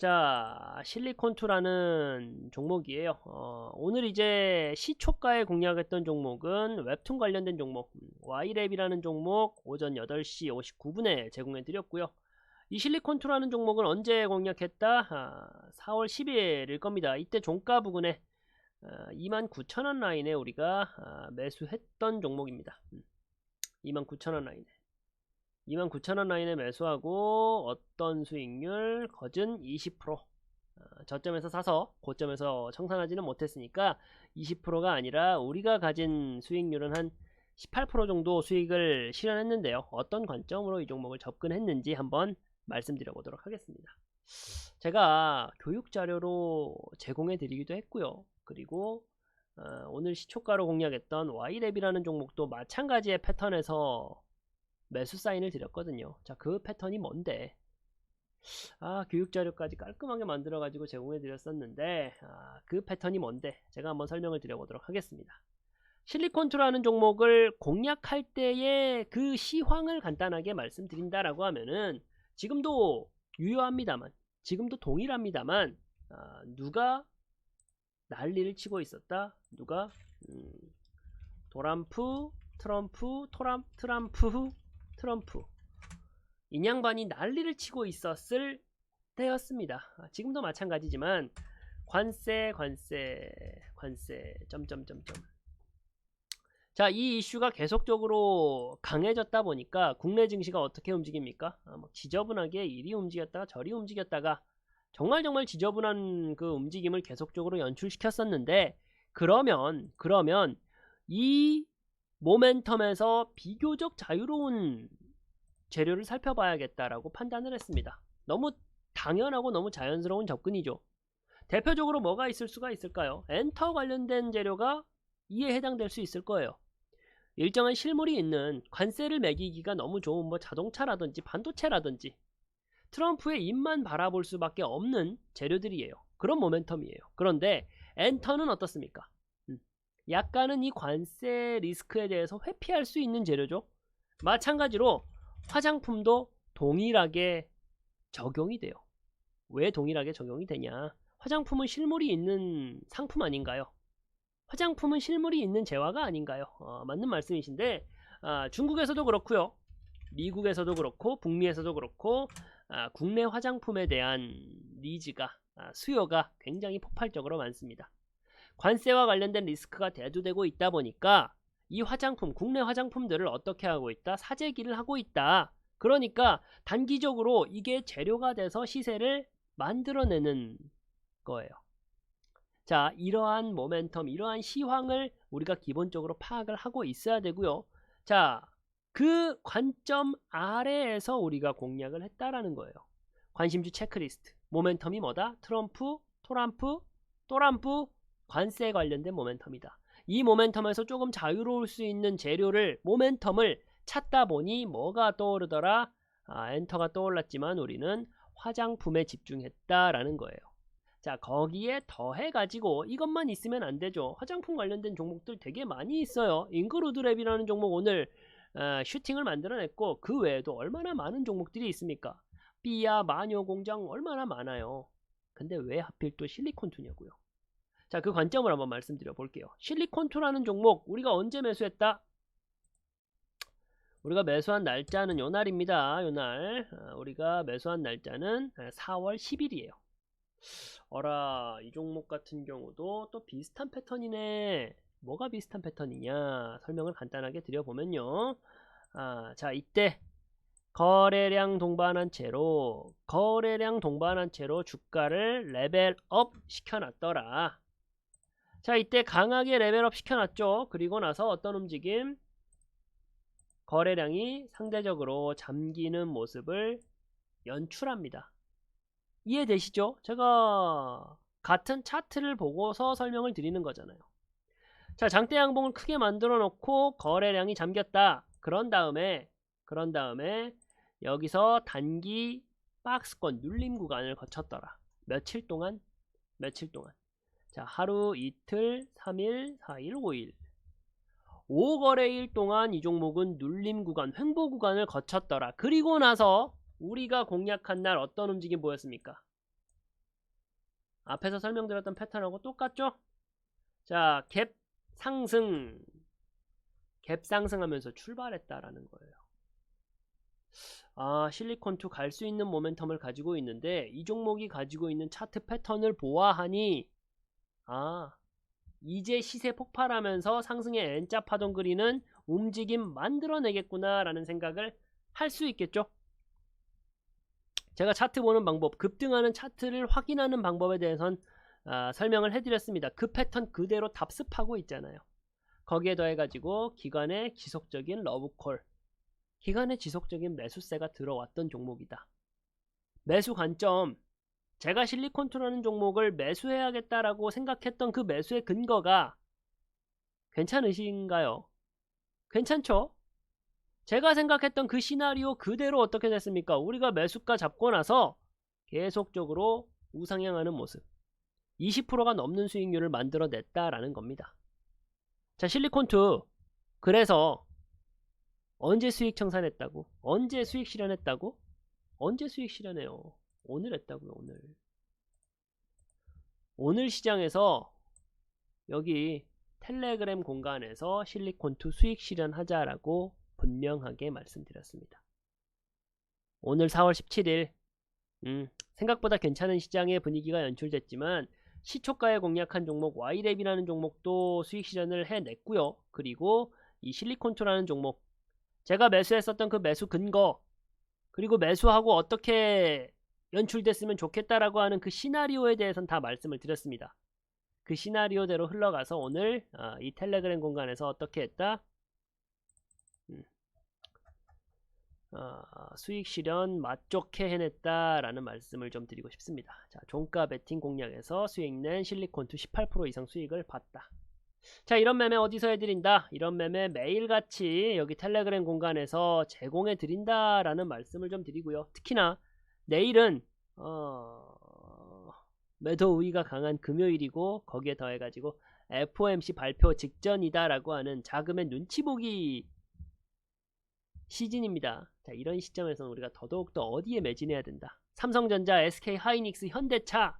자, 실리콘2라는 종목이에요. 어, 오늘 이제 시초가에 공략했던 종목은 웹툰 관련된 종목, 음, Y랩이라는 종목 오전 8시 59분에 제공해 드렸고요. 이 실리콘2라는 종목은 언제 공략했다? 아, 4월 10일일 겁니다. 이때 종가 부근에 아, 29,000원 라인에 우리가 아, 매수했던 종목입니다. 음, 29,000원 라인에. 29,000원 라인에 매수하고 어떤 수익률 거진 20% 어, 저점에서 사서 고점에서 청산하지는 못했으니까 20%가 아니라 우리가 가진 수익률은 한 18% 정도 수익을 실현했는데요. 어떤 관점으로 이 종목을 접근했는지 한번 말씀드려 보도록 하겠습니다. 제가 교육 자료로 제공해 드리기도 했고요. 그리고 어, 오늘 시초가로 공략했던 Y랩이라는 종목도 마찬가지의 패턴에서 매수 사인을 드렸거든요. 자, 그 패턴이 뭔데? 아, 교육 자료까지 깔끔하게 만들어 가지고 제공해 드렸었는데 아, 그 패턴이 뭔데? 제가 한번 설명을 드려 보도록 하겠습니다. 실리콘투라는 종목을 공략할 때의 그 시황을 간단하게 말씀드린다라고 하면은 지금도 유효합니다만 지금도 동일합니다만 아, 누가 난리를 치고 있었다? 누가 음, 도람프, 트럼프, 토람, 트럼프, 트럼프 인양반이 난리를 치고 있었을 때였습니다. 아, 지금도 마찬가지지만 관세, 관세, 관세, 점점점점. 자, 이 이슈가 계속적으로 강해졌다 보니까 국내 증시가 어떻게 움직입니까? 아, 막 지저분하게 이리 움직였다가 저리 움직였다가 정말 정말 지저분한 그 움직임을 계속적으로 연출시켰었는데 그러면 그러면 이 모멘텀에서 비교적 자유로운 재료를 살펴봐야겠다라고 판단을 했습니다. 너무 당연하고 너무 자연스러운 접근이죠. 대표적으로 뭐가 있을 수가 있을까요? 엔터 관련된 재료가 이에 해당될 수 있을 거예요. 일정한 실물이 있는 관세를 매기기가 너무 좋은 뭐 자동차라든지 반도체라든지 트럼프의 입만 바라볼 수밖에 없는 재료들이에요. 그런 모멘텀이에요. 그런데 엔터는 어떻습니까? 음, 약간은 이 관세 리스크에 대해서 회피할 수 있는 재료죠. 마찬가지로 화장품도 동일하게 적용이 돼요. 왜 동일하게 적용이 되냐? 화장품은 실물이 있는 상품 아닌가요? 화장품은 실물이 있는 재화가 아닌가요? 어, 맞는 말씀이신데 아, 중국에서도 그렇고요. 미국에서도 그렇고 북미에서도 그렇고 아, 국내 화장품에 대한 니즈가 아, 수요가 굉장히 폭발적으로 많습니다. 관세와 관련된 리스크가 대두되고 있다 보니까 이 화장품, 국내 화장품들을 어떻게 하고 있다? 사재기를 하고 있다. 그러니까 단기적으로 이게 재료가 돼서 시세를 만들어내는 거예요. 자, 이러한 모멘텀, 이러한 시황을 우리가 기본적으로 파악을 하고 있어야 되고요. 자, 그 관점 아래에서 우리가 공략을 했다라는 거예요. 관심주 체크리스트. 모멘텀이 뭐다? 트럼프, 토람프, 또람프, 관세에 관련된 모멘텀이다. 이 모멘텀에서 조금 자유로울 수 있는 재료를 모멘텀을 찾다 보니 뭐가 떠오르더라? 아, 엔터가 떠올랐지만 우리는 화장품에 집중했다라는 거예요. 자, 거기에 더해 가지고 이것만 있으면 안 되죠. 화장품 관련된 종목들 되게 많이 있어요. 잉그루드랩이라는 종목 오늘 어, 슈팅을 만들어냈고 그 외에도 얼마나 많은 종목들이 있습니까? 삐야, 마녀 공장 얼마나 많아요. 근데 왜 하필 또 실리콘 투냐고요? 자, 그 관점을 한번 말씀드려 볼게요. 실리콘투라는 종목 우리가 언제 매수했다? 우리가 매수한 날짜는 요 날입니다. 요 날. 어, 우리가 매수한 날짜는 4월 10일이에요. 어라, 이 종목 같은 경우도 또 비슷한 패턴이네. 뭐가 비슷한 패턴이냐? 설명을 간단하게 드려보면요. 아, 자, 이때 거래량 동반한 채로 거래량 동반한 채로 주가를 레벨업 시켜놨더라. 자, 이때 강하게 레벨업 시켜놨죠. 그리고 나서 어떤 움직임? 거래량이 상대적으로 잠기는 모습을 연출합니다. 이해되시죠? 제가 같은 차트를 보고서 설명을 드리는 거잖아요. 자, 장대 양봉을 크게 만들어 놓고 거래량이 잠겼다. 그런 다음에 그런 다음에 여기서 단기 박스권 눌림 구간을 거쳤더라. 며칠 동안? 며칠 동안. 자, 하루, 이틀, 3일, 4일, 5일. 5거래일 동안 이 종목은 눌림 구간, 횡보 구간을 거쳤더라. 그리고 나서 우리가 공략한 날 어떤 움직임 보였습니까? 앞에서 설명드렸던 패턴하고 똑같죠? 자, 갭 상승, 갭 상승하면서 출발했다라는 거예요. 아, 실리콘2 갈 수 있는 모멘텀을 가지고 있는데 이 종목이 가지고 있는 차트 패턴을 보아하니 아, 이제 시세 폭발하면서 상승의 N자 파동 그리는 움직임 만들어내겠구나 라는 생각을 할 수 있겠죠. 제가 차트 보는 방법, 급등하는 차트를 확인하는 방법에 대해선 아, 설명을 해드렸습니다. 그 패턴 그대로 답습하고 있잖아요. 거기에 더해가지고 기관의 지속적인 러브콜, 기관의 지속적인 매수세가 들어왔던 종목이다. 매수 관점, 제가 실리콘투라는 종목을 매수해야겠다라고 생각했던 그 매수의 근거가 괜찮으신가요? 괜찮죠? 제가 생각했던 그 시나리오 그대로 어떻게 됐습니까? 우리가 매수가 잡고 나서 계속적으로 우상향하는 모습. 20%가 넘는 수익률을 만들어냈다라는 겁니다. 자, 실리콘2. 그래서 언제 수익 청산했다고? 언제 수익 실현했다고? 언제 수익 실현해요? 오늘 했다고요, 오늘. 오늘 시장에서 여기 텔레그램 공간에서 실리콘2 수익 실현하자라고 분명하게 말씀드렸습니다. 오늘 4월 17일 음, 생각보다 괜찮은 시장의 분위기가 연출됐지만 시초가에 공략한 종목 Y랩이라는 종목도 수익 실현을 해냈고요. 그리고 이 실리콘2라는 종목 제가 매수했었던 그 매수 근거 그리고 매수하고 어떻게 연출됐으면 좋겠다라고 하는 그 시나리오에 대해서는 다 말씀을 드렸습니다. 그 시나리오대로 흘러가서 오늘 아, 이 텔레그램 공간에서 어떻게 했다? 음. 아, 수익 실현 맛좋게 해냈다라는 말씀을 좀 드리고 싶습니다. 자, 종가 베팅 공략에서 수익 낸 실리콘투 18% 이상 수익을 봤다. 자, 이런 매매 어디서 해드린다? 이런 매매 매일같이 여기 텔레그램 공간에서 제공해 드린다라는 말씀을 좀 드리고요. 특히나 내일은 어... 매도 우위가 강한 금요일이고 거기에 더해가지고 FOMC 발표 직전이다라고 하는 자금의 눈치 보기 시즌입니다. 자, 이런 시점에서는 우리가 더더욱더 어디에 매진해야 된다. 삼성전자, SK 하이닉스, 현대차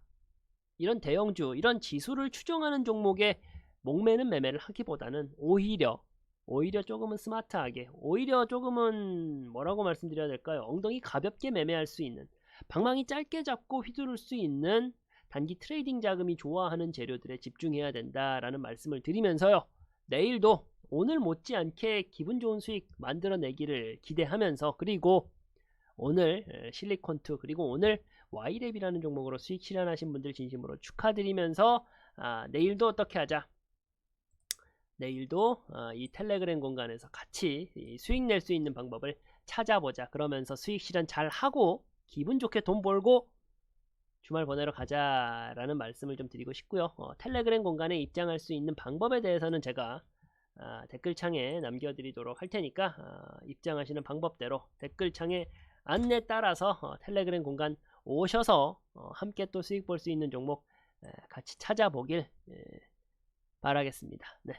이런 대형주, 이런 지수를 추종하는 종목에 목매는 매매를 하기보다는 오히려 오히려 조금은 스마트하게 오히려 조금은 뭐라고 말씀드려야 될까요? 엉덩이 가볍게 매매할 수 있는 방망이 짧게 잡고 휘두를 수 있는 단기 트레이딩 자금이 좋아하는 재료들에 집중해야 된다라는 말씀을 드리면서요. 내일도 오늘 못지않게 기분 좋은 수익 만들어내기를 기대하면서 그리고 오늘 실리콘2 그리고 오늘 Y랩이라는 종목으로 수익 실현하신 분들 진심으로 축하드리면서 아, 내일도 어떻게 하자 내일도 어, 이 텔레그램 공간에서 같이 수익 낼 수 있는 방법을 찾아보자 그러면서 수익 실현 잘 하고 기분 좋게 돈 벌고 주말 보내러 가자라는 말씀을 좀 드리고 싶고요. 어, 텔레그램 공간에 입장할 수 있는 방법에 대해서는 제가 아, 댓글창에 남겨드리도록 할 테니까 아, 입장하시는 방법대로 댓글창에 안내 따라서 어, 텔레그램 공간 오셔서 어, 함께 또 수익 볼 수 있는 종목 에, 같이 찾아보길 에, 바라겠습니다. 네.